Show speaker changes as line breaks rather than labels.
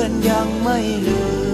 อนยังไม่ลืม